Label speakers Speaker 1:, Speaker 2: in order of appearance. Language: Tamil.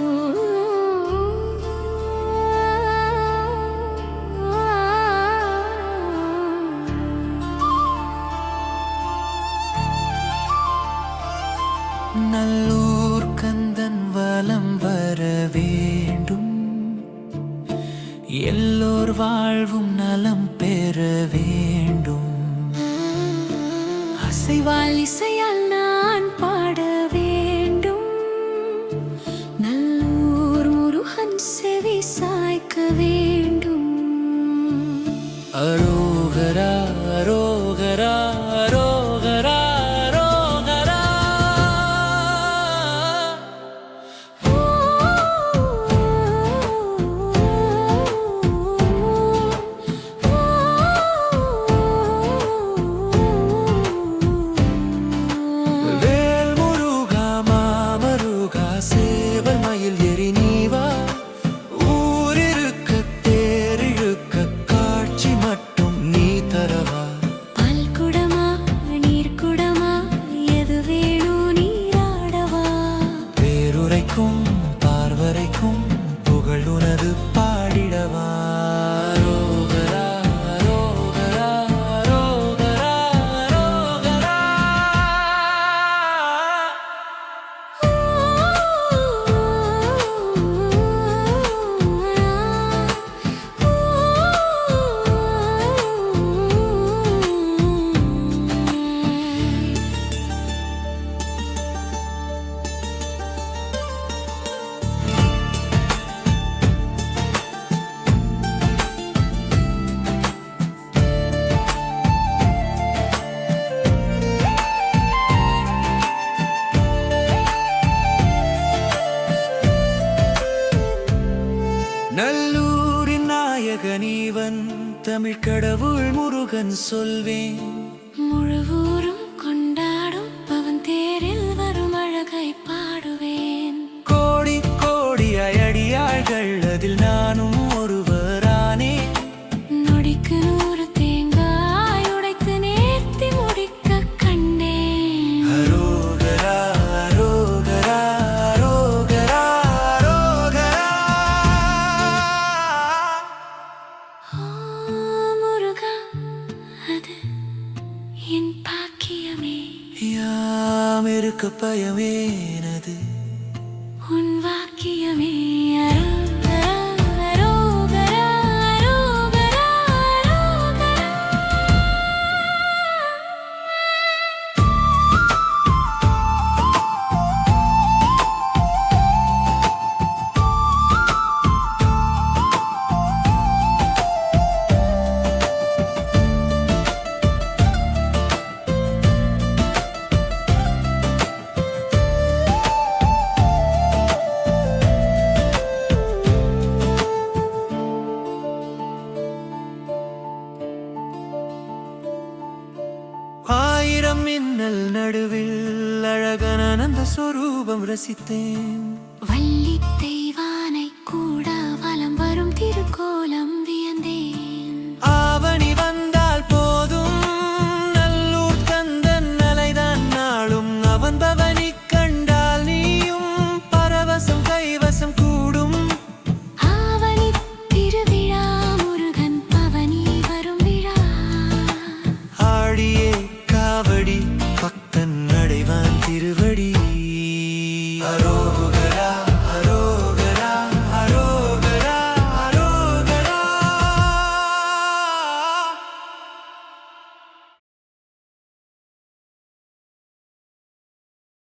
Speaker 1: நல்லூர் கந்தன் வலம் வர வேண்டும். எல்லோர் வாழ்வும் நலம் பெற வேண்டும்.
Speaker 2: அசைவால் இசையால் करारो தமிழ்கடவுள் முருகன்
Speaker 1: சொல்வேன். இருக்க பயமேனது.
Speaker 2: உன் வாக்கியமே
Speaker 1: மின்னல் நடுவில் அழகான அந்த சொரூபம் ரசித்தேன்.